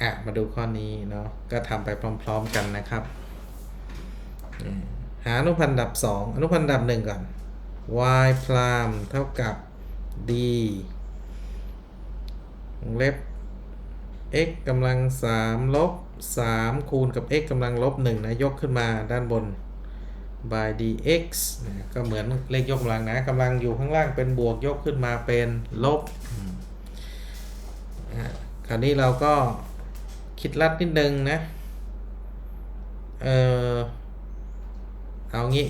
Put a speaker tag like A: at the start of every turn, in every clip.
A: อะมาดูข้อนี้เนาะก็ทำไปพร้อม ๆกันนะครับ หาอนุพันธ์ดับ 2 อนุพันธ์ดับ 1 ก่อน y พรามเท่ากับ d วงเล็บ x กำลัง 3 ลบ 3 คูณกับ x กำลังลบ1นะ ยกขึ้นมาด้านบน by dx นะก็เหมือนเลขยกกำลังนะกำลังอยู่ข้างล่างเป็นบวกยกขึ้นมาเป็นลบคราวนี้เราก็ คิดลัดนิดนึงนะ เออเอางี้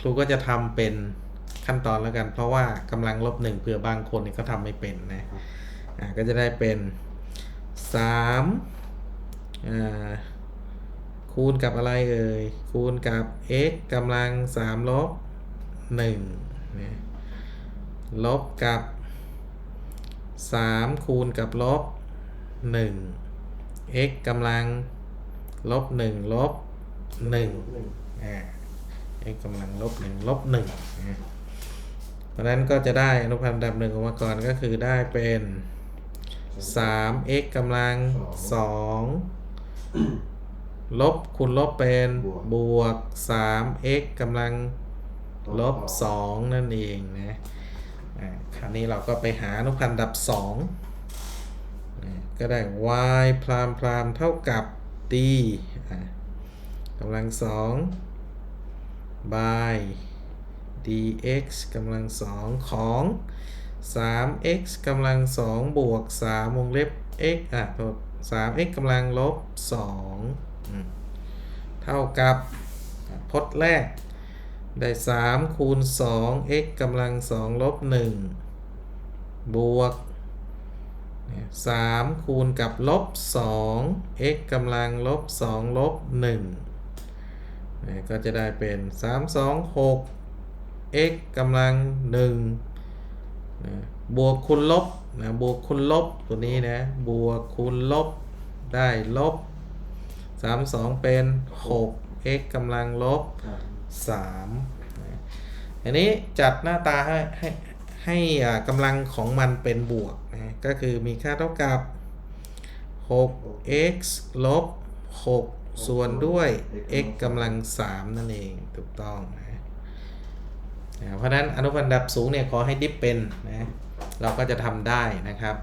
A: ครูก็จะทำเป็นขั้นตอนแล้วกัน เพราะว่ากำลังลบหนึ่งเผื่อบางคนเนี่ยเขาทำไม่เป็นนะอ่าก็จะได้เป็นสามอ่าคูณกับอะไรเอ่ย คูณกับ x กำลังสามลบหนึ่งนะลบกับสามคูณกับลบหนึ่ง x กำลังลบหนึ่งลบหนึ่งอ่า x กำลังลบหนึ่งลบหนึ่งเพราะนั้นก็จะได้อนุพันธ์ดับหนึ่งออกมาก่อนก็คือได้เป็น3 x กำลัง2ลบคูณลบเป็น
B: บวก
A: บวก3 x กำลังลบ2นั่นเองนะอ่าคราวนี้เราก็ไปหาอนุพันธ์ดับ2นะ ก็ได้ y พรามพรามเท่ากับ d กำลัง2 by dx กำลัง2ของ 3x กำลัง2บวก 3 วงเล็บ x อะโทษ 3x กำลังลบ2อืมเท่ากับพจน์แรก ได้ 3 คูณ 2 x กำลัง2ลบ 1 บวก 3คูณกับลบ2 x กำลังลบ2ลบ1เนี่ยก็จะได้เป็น 3 2 6 x กำลัง1นะบวกคูณลบนะบวกคูณลบตัวนี้นะบวกคูณลบได้ลบ 3 2 เป็น 6 x กำลังลบ3นะอันนี้จัดหน้าตาให้ให้ ให้อ่ากำลังของมันเป็นบวกนะก็คือมีค่าเท่ากับ 6x ลบ 6 ส่วนด้วย x กำลัง 3 นั่นเองถูกต้องนะนะเพราะฉะนั้นอนุพันธ์ดับสูงเนี่ยขอให้ดิฟเป็นนะเราก็จะทำได้นะครับ